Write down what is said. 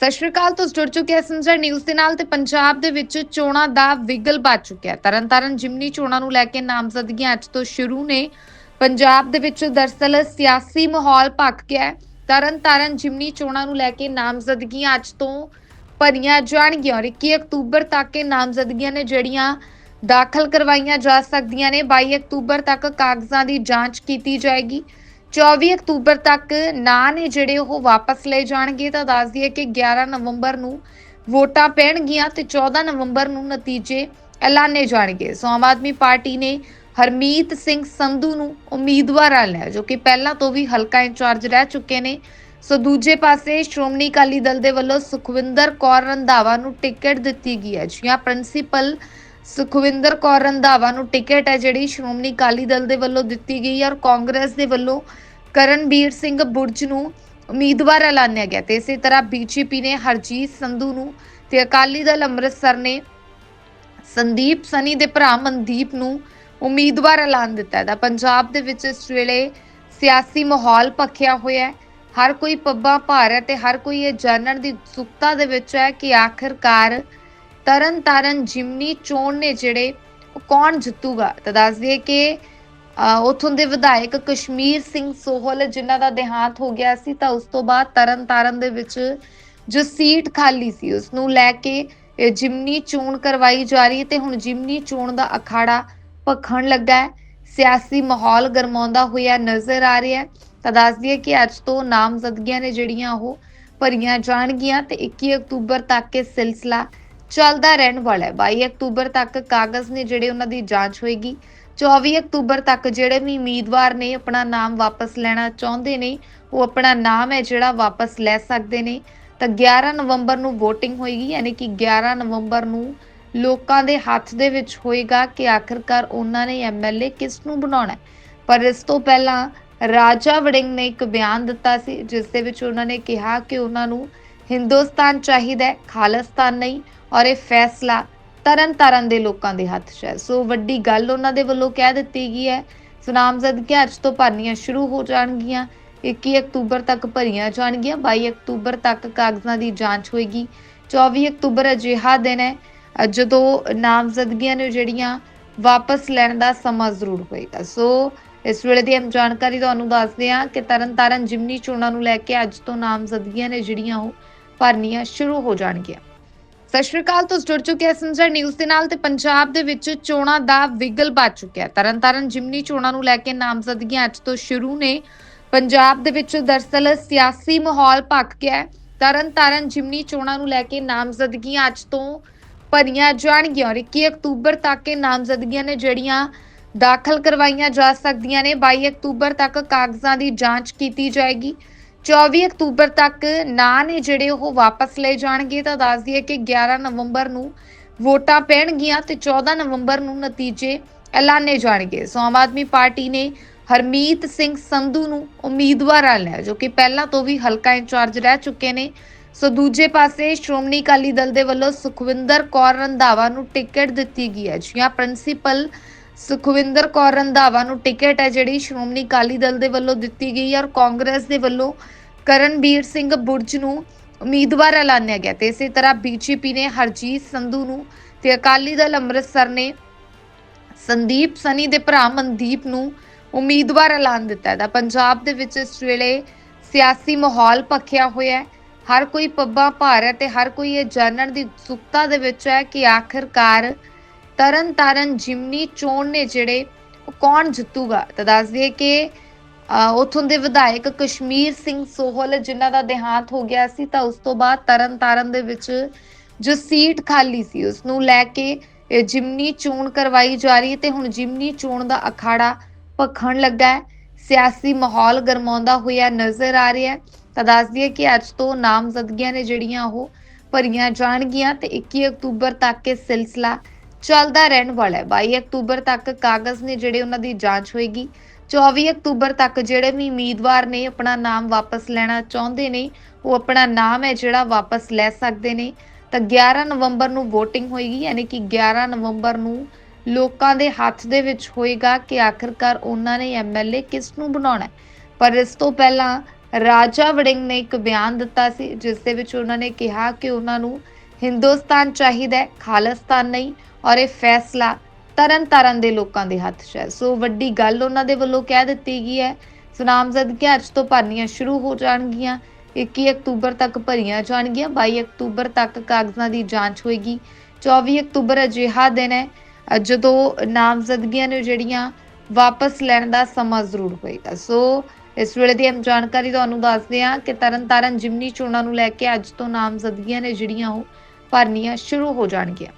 ਸਤਿ ਸ਼੍ਰੀ ਅਕਾਲ, ਤੁਸੀਂ ਜੁੜ ਚੁੱਕੇ ਹੋ ਸੰਜਰ ਨਿਊਜ਼ ਦੇ ਨਾਲ ਤੇ ਪੰਜਾਬ ਦੇ ਵਿੱਚ ਚੋਣਾਂ ਦਾ ਵਿਗਲ ਵੱਜ ਚੁੱਕਿਆ ਤਰਨਤਾਰਨ ਜਿਮਨੀ ਚੋਣਾਂ ਨੂੰ ਲੈ ਕੇ ਨਾਮਜ਼ਦਗੀਆਂ ਅੱਜ ਤੋਂ ਸ਼ੁਰੂ ਨੇ। ਪੰਜਾਬ ਦੇ ਵਿੱਚ ਦਰਸਲ ਸਿਆਸੀ ਮਾਹੌਲ ਭਖ ਗਿਆ ਹੈ। ਤਰਨਤਾਰਨ ਜਿਮਨੀ ਚੋਣਾਂ ਨੂੰ ਲੈ ਕੇ ਨਾਮਜ਼ਦਗੀਆਂ ਅੱਜ ਤੋਂ ਭਰੀਆਂ ਜਾਣਗੀਆਂ ਔਰ 21 ਅਕਤੂਬਰ ਤੱਕ ਇਹ ਨਾਮਜ਼ਦਗੀਆਂ ਨੇ ਜਿਹੜੀਆਂ ਦਾਖਲ ਕਰਵਾਈਆਂ ਜਾ ਸਕਦੀਆਂ ਨੇ। 22 ਅਕਤੂਬਰ ਤੱਕ ਕਾਗਜ਼ਾਂ ਦੀ ਜਾਂਚ ਕੀਤੀ ਜਾਏਗੀ। 24 ਅਕਤੂਬਰ ਤੱਕ ਨਾਂ ਨੇ ਜਿਹੜੇ ਉਹ ਵਾਪਸ ਲਏ ਜਾਣਗੇ, ਤਾਂ ਦੱਸ ਦਈਏ ਕਿ 11 ਨਵੰਬਰ ਨੂੰ ਵੋਟਾਂ ਪੈਣਗੀਆਂ ਤੇ 14 ਨਵੰਬਰ ਨੂੰ ਨਤੀਜੇ ਐਲਾਨੇ ਜਾਣਗੇ। ਸੋ ਆਮ ਆਦਮੀ ਪਾਰਟੀ ਨੇ ਹਰਮੀਤ ਸਿੰਘ ਸੰਧੂ ਨੂੰ ਉਮੀਦਵਾਰ ਐਲਾਨਿਆ ਜੋ ਕਿ ਪਹਿਲਾਂ ਤੋਂ ਵੀ ਹਲਕਾ ਇੰਚਾਰਜ ਰਹਿ ਚੁੱਕੇ ਨੇ। ਸੋ ਦੂਜੇ ਪਾਸੇ ਸ਼੍ਰੋਮਣੀ ਅਕਾਲੀ ਦਲ ਦੇ ਵੱਲੋਂ ਸੁਖਵਿੰਦਰ ਕੌਰ ਰੰਧਾਵਾ ਨੂੰ ਟਿਕਟ ਦਿੱਤੀ ਗਈ ਹੈ ਜੀਆਂ ਪ੍ਰਿੰਸੀਪਲ ਸੁਖਵਿੰਦਰ ਕੌਰ ਰੰਧਾਵਾ ਨੂੰ ਟਿਕਟ ਹੈ, ਜਿਹੜੀ ਸ਼੍ਰੋਮਣੀ ਅਕਾਲੀ ਦਲ ਦੇ ਵੱਲੋਂ ਦਿੱਤੀ ਗਈ ਹੈ ਔਰ ਕਾਂਗਰਸ ਦੇ ਵੱਲੋਂ ਕਰਨਬੀਰ ਸਿੰਘ ਬੁਰਜ ਨੂੰ ਉਮੀਦਵਾਰ ਐਲਾਨਿਆ ਗਿਆ ਤੇ ਇਸੇ ਤਰ੍ਹਾਂ ਬੀਜੇਪੀ ਨੇ ਹਰਜੀਤ ਸੰਧੂ ਨੂੰ ਤੇ ਅਕਾਲੀ ਦਲ ਅੰਮ੍ਰਿਤਸਰ ਨੇ ਸੰਦੀਪ ਸਨੀ ਦੇ ਭਰਾ ਮਨਦੀਪ ਨੂੰ ਉਮੀਦਵਾਰ ਐਲਾਨ ਦਿੱਤਾ ਹੈ। ਤਾਂ ਪੰਜਾਬ ਦੇ ਵਿੱਚ ਇਸ ਵੇਲੇ ਸਿਆਸੀ ਮਾਹੌਲ ਭਖਿਆ ਹੋਇਆ ਹੈ। ਹਰ ਕੋਈ ਪੱਬਾਂ ਭਾਰ ਹੈ ਤੇ ਹਰ ਕੋਈ ਇਹ ਜਾਣਨ ਦੀ ਉਤਸੁਕਤਾ ਦੇ ਵਿੱਚ ਹੈ ਕਿ ਆਖਿਰਕਾਰ ਤਰਨ ਤਾਰਨ ਜਿਮਨੀ ਚੋਣ ਨੇ ਜਿਹੜੇ ਉਹ ਕੌਣ ਜਿੱਤੂਗਾ। ਤਾਂ ਦੱਸ ਦਈਏ ਕਿ ਉਥੋਂ ਦੇ ਵਿਧਾਇਕ ਕਸ਼ਮੀਰ ਸਿੰਘ ਸੋਹਲ, ਜਿਨ੍ਹਾਂ ਦਾ ਦੇਹਾਂਤ ਹੋ ਗਿਆ ਸੀ, ਤਾਂ ਉਸ ਤੋਂ ਬਾਅਦ ਤਰਨ ਦੇ ਵਿੱਚ ਜੋ ਸੀਟ ਖਾਲੀ ਸੀ ਉਸ ਨੂੰ ਲੈ ਕੇ ਜਿਮਨੀ ਚੋਣ ਕਰਵਾਈ ਜਾ ਰਹੀ ਹੈ ਤੇ ਹੁਣ ਜਿਮਨੀ ਚੋਣ ਦਾ ਅਖਾੜਾ ਭਖਣ ਲੱਗਾ ਹੈ। ਸਿਆਸੀ ਮਾਹੌਲ ਗਰਮਾਉਂਦਾ ਹੋਇਆ ਨਜ਼ਰ ਆ ਰਿਹਾ ਹੈ। ਤਾਂ ਦੱਸ ਦਈਏ ਕਿ ਅੱਜ ਤੋਂ ਨਾਮਜ਼ਦਗੀਆਂ ਨੇ ਜਿਹੜੀਆਂ ਉਹ ਭਰੀਆਂ ਜਾਣਗੀਆਂ ਤੇ 21 ਅਕਤੂਬਰ ਤੱਕ ਇਹ ਸਿਲਸਿਲਾ ਚੱਲਦਾ ਰਹਿਣ ਵਾਲਾ ਹੈ। 22 ਅਕਤੂਬਰ ਤੱਕ ਕਾਗਜ਼ ਨੇ ਜਿਹੜੇ ਉਹਨਾਂ ਦੀ ਜਾਂਚ ਹੋਏਗੀ। 24 ਅਕਤੂਬਰ ਤੱਕ ਜਿਹੜੇ ਵੀ ਉਮੀਦਵਾਰ ਨੇ ਆਪਣਾ ਨਾਮ ਵਾਪਸ ਲੈਣਾ ਚਾਹੁੰਦੇ ਨੇ, ਉਹ ਆਪਣਾ ਨਾਮ ਹੈ ਜਿਹੜਾ ਵਾਪਸ ਲੈ ਸਕਦੇ ਨੇ। ਤਾਂ 11 ਨਵੰਬਰ ਨੂੰ VOTING ਹੋਏਗੀ, ਯਾਨੀ ਕਿ 11 ਨਵੰਬਰ ਨੂੰ ਲੋਕਾਂ ਦੇ ਹੱਥ ਦੇ ਵਿੱਚ ਹੋਏਗਾ ਕਿ ਆਖਿਰਕਾਰ ਉਹਨਾਂ ਨੇ ਐਮਐਲਏ ਕਿਸ ਨੂੰ ਬਣਾਉਣਾ ਪਰ ਇਸ ਤੋਂ ਪਹਿਲਾਂ ਰਾਜਾ ਵੜਿੰਗ ਨੇ ਇੱਕ ਬਿਆਨ ਦਿੱਤਾ ਸੀ, ਜਿਸ ਦੇ ਵਿੱਚ ਉਹਨਾਂ ਨੇ ਕਿਹਾ ਕਿ ਉਹਨਾਂ ਨੂੰ ਹਿੰਦੁਸਤਾਨ ਚਾਹੀਦਾ ਹੈ, ਖਾਲਿਸਤਾਨ ਨਹੀਂ, ਔਰ ਇਹ ਫੈਸਲਾ ਤਰਨ ਤਾਰਨ ਦੇ ਲੋਕਾਂ ਦੇ ਹੱਥ 'ਚ ਹੈ ਸੋ ਵੱਡੀ ਗੱਲ ਉਹਨਾਂ ਦੇ ਵੱਲੋਂ ਕਹਿ ਦਿੱਤੀ ਗਈ ਹੈ। ਸੋ ਨਾਮਜ਼ਦਗੀਆਂ ਅੱਜ ਤੋਂ ਭਰਨੀਆਂ ਸ਼ੁਰੂ ਹੋ ਜਾਣਗੀਆਂ। 21 ਅਕਤੂਬਰ ਤੱਕ ਭਰੀਆਂ ਜਾਣਗੀਆਂ। 22 ਅਕਤੂਬਰ ਤੱਕ ਕਾਗਜ਼ਾਂ ਦੀ ਜਾਂਚ ਹੋਏਗੀ। 24 ਅਕਤੂਬਰ ਅਜਿਹਾ ਦਿਨ ਹੈ, ਜਦੋਂ ਨਾਮਜ਼ਦਗੀਆਂ ਨੂੰ ਜਿਹੜੀਆਂ ਵਾਪਸ ਲੈਣ ਦਾ ਸਮਾਂ ਜ਼ਰੂਰ ਹੋਏਗਾ ਸੋ ਇਸ ਵੇਲੇ ਦੀ ਅਹਿਮ ਜਾਣਕਾਰੀ ਤੁਹਾਨੂੰ ਦੱਸਦੇ ਹਾਂ ਕਿ ਤਰਨਤਾਰਨ ਜਿਮਨੀ ਚੋਣਾਂ ਨੂੰ ਲੈ ਕੇ ਅੱਜ ਤੋਂ ਨਾਮਜ਼ਦਗੀਆਂ ਨੇ ਜਿਹੜੀਆਂ ਉਹ ਭਰਨੀਆਂ ਸ਼ੁਰੂ ਹੋ ਜਾਣਗੀਆਂ। ਸਤਿ ਸ਼੍ਰੀ ਅਕਾਲ, ਤੁਸੀਂ ਜੁੜ ਚੁੱਕੇ ਹੋ ਸੰਜਰ ਨਿਊਜ਼ ਦੇ ਨਾਲ ਤੇ ਪੰਜਾਬ ਦੇ ਵਿੱਚ ਚੋਣਾਂ ਦਾ ਵਿਗਲ ਵੱਜ ਚੁੱਕਿਆ ਤਰਨਤਾਰਨ ਜਿਮਨੀ ਚੋਣਾਂ ਨੂੰ ਲੈ ਕੇ ਨਾਮਜ਼ਦਗੀਆਂ ਅੱਜ ਤੋਂ ਸ਼ੁਰੂ ਨੇ। ਪੰਜਾਬ ਦੇ ਵਿੱਚ ਦਰਸਲ ਸਿਆਸੀ ਮਾਹੌਲ ਭਖ ਗਿਆ ਹੈ। ਤਰਨਤਾਰਨ ਜਿਮਨੀ ਚੋਣਾਂ ਨੂੰ ਲੈ ਕੇ ਨਾਮਜ਼ਦਗੀਆਂ ਅੱਜ ਤੋਂ ਭਰੀਆਂ ਜਾਣਗੀਆਂ ਔਰ 21 ਅਕਤੂਬਰ ਤੱਕ ਇਹ ਨਾਮਜ਼ਦਗੀਆਂ ਨੇ ਜਿਹੜੀਆਂ ਦਾਖਲ ਕਰਵਾਈਆਂ ਜਾ ਸਕਦੀਆਂ ਨੇ। 22 ਅਕਤੂਬਰ ਤੱਕ ਕਾਗਜ਼ਾਂ ਦੀ ਜਾਂਚ ਕੀਤੀ ਜਾਏਗੀ। 24 ਅਕਤੂਬਰ ਤੱਕ ਨਾਂ ਨੇ ਜਿਹੜੇ ਉਹ ਵਾਪਸ ਲਏ ਜਾਣਗੇ, ਤਾਂ ਦੱਸ ਦਈਏ ਕਿ 11 ਨਵੰਬਰ ਨੂੰ ਵੋਟਾਂ ਪੈਣਗੀਆਂ ਤੇ 14 ਨਵੰਬਰ ਨੂੰ ਨਤੀਜੇ ਐਲਾਨੇ ਜਾਣਗੇ। ਸੋ ਆਮ ਆਦਮੀ ਪਾਰਟੀ ਨੇ ਹਰਮੀਤ ਸਿੰਘ ਸੰਧੂ ਨੂੰ ਉਮੀਦਵਾਰ ਐਲਾਨਿਆ ਜੋ ਕਿ ਪਹਿਲਾਂ ਤੋਂ ਵੀ ਹਲਕਾ ਇੰਚਾਰਜ ਰਹਿ ਚੁੱਕੇ ਨੇ। ਸੋ ਦੂਜੇ ਪਾਸੇ ਸ਼੍ਰੋਮਣੀ ਅਕਾਲੀ ਦਲ ਦੇ ਵੱਲੋਂ ਸੁਖਵਿੰਦਰ ਕੌਰ ਰੰਧਾਵਾ ਨੂੰ ਟਿਕਟ ਦਿੱਤੀ ਗਈ ਹੈ ਜੀਆਂ ਪ੍ਰਿੰਸੀਪਲ ਸੁਖਵਿੰਦਰ ਕੌਰ ਰੰਧਾਵਾ ਨੂੰ ਟਿਕਟ ਹੈ ਜਿਹੜੀ ਸ਼੍ਰੋਮਣੀ ਅਕਾਲੀ ਦਲ ਦੇ ਵੱਲੋਂ ਦਿੱਤੀ ਗਈ ਹੈ ਔਰ ਕਾਂਗਰਸ ਦੇ ਵੱਲੋਂ ਕਰਨਬੀਰ ਸਿੰਘ ਬੁਰਜ ਨੂੰ ਉਮੀਦਵਾਰ ਐਲਾਨਿਆ ਗਿਆ ਤੇ ਇਸੇ ਤਰ੍ਹਾਂ ਬੀਜੇਪੀ ਨੇ ਹਰਜੀਤ ਸੰਧੂ ਨੂੰ ਤੇ ਅਕਾਲੀ ਦਲ ਅੰਮ੍ਰਿਤਸਰ ਨੇ ਸੰਦੀਪ ਸਨੀ ਦੇ ਭਰਾ ਮਨਦੀਪ ਨੂੰ ਉਮੀਦਵਾਰ ਐਲਾਨ ਦਿੱਤਾ ਹੈ। ਤਾਂ ਪੰਜਾਬ ਦੇ ਵਿੱਚ ਇਸ ਵੇਲੇ ਸਿਆਸੀ ਮਾਹੌਲ ਭਖਿਆ ਹੋਇਆ ਹੈ। ਹਰ ਕੋਈ ਪੱਬਾਂ ਭਾਰ ਹੈ ਤੇ ਹਰ ਕੋਈ ਇਹ ਜਾਣਨ ਦੀ ਉਤਸੁਕਤਾ ਦੇ ਵਿੱਚ ਹੈ ਕਿ ਆਖਿਰਕਾਰ ਤਰਨ ਤਾਰਨ ਜਿਮਨੀ ਚੋਣ ਨੇ ਜਿਹੜੇ ਉਹ ਕੌਣ ਜਿੱਤੂਗਾ? ਤਾਂ ਦੱਸ ਦਈਏ ਕਿ ਅ, ਦੇ ਵਿਧਾਇਕ ਕਸ਼ਮੀਰ ਸਿੰਘ ਸੋਹਲ ਜਿਨ੍ਹਾਂ ਦਾ ਦੇਹਾਂਤ ਹੋ ਗਿਆ ਸੀ ਤਾਂ ਉਸ ਤੋਂ ਬਾਅਦ ਤਰਨ ਦੇ ਵਿੱਚ ਜੋ ਸੀਟ ਖਾਲੀ ਸੀ ਉਸ ਨੂੰ ਲੈ ਕੇ ਜਿਮਨੀ ਚੋਣ ਕਰਵਾਈ ਜਾ ਰਹੀ ਹੈ ਤੇ ਹੁਣ ਜਿਮਨੀ ਚੋਣ ਦਾ ਅਖਾੜਾ ਭਖਣ ਲੱਗਾ ਹੈ। ਸਿਆਸੀ ਮਾਹੌਲ ਗਰਮਾਉਂਦਾ ਹੋਇਆ ਨਜ਼ਰ ਆ ਰਿਹਾ ਹੈ। ਤਾਂ ਦੱਸ ਦਈਏ ਕਿ ਅੱਜ ਤੋਂ ਨਾਮਜ਼ਦਗੀਆਂ ਨੇ ਜਿਹੜੀਆਂ ਉਹ ਭਰੀਆਂ ਜਾਣਗੀਆਂ ਤੇ 21 ਅਕਤੂਬਰ ਤੱਕ ਇਹ ਸਿਲਸਿਲਾ ਚੱਲਦਾ ਰਹਿਣ ਵਾਲਾ ਹੈ। 22 ਅਕਤੂਬਰ ਤੱਕ ਕਾਗਜ਼ ਨੇ ਜਿਹੜੇ ਉਹਨਾਂ ਦੀ ਜਾਂਚ ਹੋਏਗੀ। 24 ਅਕਤੂਬਰ ਤੱਕ ਜਿਹੜੇ ਵੀ ਉਮੀਦਵਾਰ ਨੇ ਆਪਣਾ ਨਾਮ ਵਾਪਸ ਲੈਣਾ ਚਾਹੁੰਦੇ ਨੇ, ਉਹ ਆਪਣਾ ਨਾਮ ਹੈ ਜਿਹੜਾ ਵਾਪਸ ਲੈ ਸਕਦੇ ਨੇ। ਤਾਂ 11 ਨਵੰਬਰ ਨੂੰ VOTING ਹੋਏਗੀ, ਯਾਨੀ ਕਿ 11 ਨਵੰਬਰ ਨੂੰ ਲੋਕਾਂ ਦੇ ਹੱਥ ਦੇ ਵਿੱਚ ਹੋਏਗਾ ਕਿ ਆਖਿਰਕਾਰ ਉਹਨਾਂ ਨੇ ਐਮਐਲਏ ਕਿਸ ਨੂੰ ਬਣਾਉਣਾ ਪਰ ਇਸ ਤੋਂ ਪਹਿਲਾਂ ਰਾਜਾ ਵੜਿੰਗ ਨੇ ਇੱਕ ਬਿਆਨ ਦਿੱਤਾ ਸੀ, ਜਿਸ ਦੇ ਵਿੱਚ ਉਹਨਾਂ ਨੇ ਕਿਹਾ ਕਿ ਉਹਨਾਂ ਨੂੰ ਹਿੰਦੁਸਤਾਨ ਚਾਹੀਦਾ ਹੈ, ਖਾਲਿਸਤਾਨ ਨਹੀਂ ਔਰ ਇਹ ਫੈਸਲਾ ਤਰਨ ਤਾਰਨ ਦੇ ਲੋਕਾਂ ਦੇ ਹੱਥ 'ਚ ਹੈ। ਸੋ ਵੱਡੀ ਗੱਲ ਉਹਨਾਂ ਦੇ ਵੱਲੋਂ ਕਹਿ ਦਿੱਤੀ ਗਈ ਹੈ। ਸੋ ਨਾਮਜ਼ਦਗੀਆਂ ਅੱਜ ਤੋਂ ਭਰਨੀਆਂ ਸ਼ੁਰੂ ਹੋ ਜਾਣਗੀਆਂ। 21 ਅਕਤੂਬਰ ਤੱਕ ਭਰੀਆਂ ਜਾਣਗੀਆਂ। 22 ਅਕਤੂਬਰ ਤੱਕ ਕਾਗਜ਼ਾਂ ਦੀ ਜਾਂਚ ਹੋਏਗੀ। 24 ਅਕਤੂਬਰ ਅਜਿਹਾ ਦਿਨ ਹੈ, ਜਦੋਂ ਨਾਮਜ਼ਦਗੀਆਂ ਨੂੰ ਜਿਹੜੀਆਂ ਵਾਪਸ ਲੈਣ ਦਾ ਸਮਾਂ ਜ਼ਰੂਰ ਹੋਏਗਾ। ਸੋ ਇਸ ਵੇਲੇ ਦੀ ਅਹਿਮ ਜਾਣਕਾਰੀ ਤੁਹਾਨੂੰ ਦੱਸਦੇ ਹਾਂ ਕਿ ਤਰਨਤਾਰਨ ਜਿਮਨੀ ਚੋਣਾਂ ਨੂੰ ਲੈ ਕੇ ਅੱਜ ਤੋਂ ਨਾਮਜ਼ਦਗੀਆਂ ਨੇ ਜਿਹੜੀਆਂ ਉਹ ਭਰਨੀਆਂ ਸ਼ੁਰੂ ਹੋ ਜਾਣਗੀਆਂ।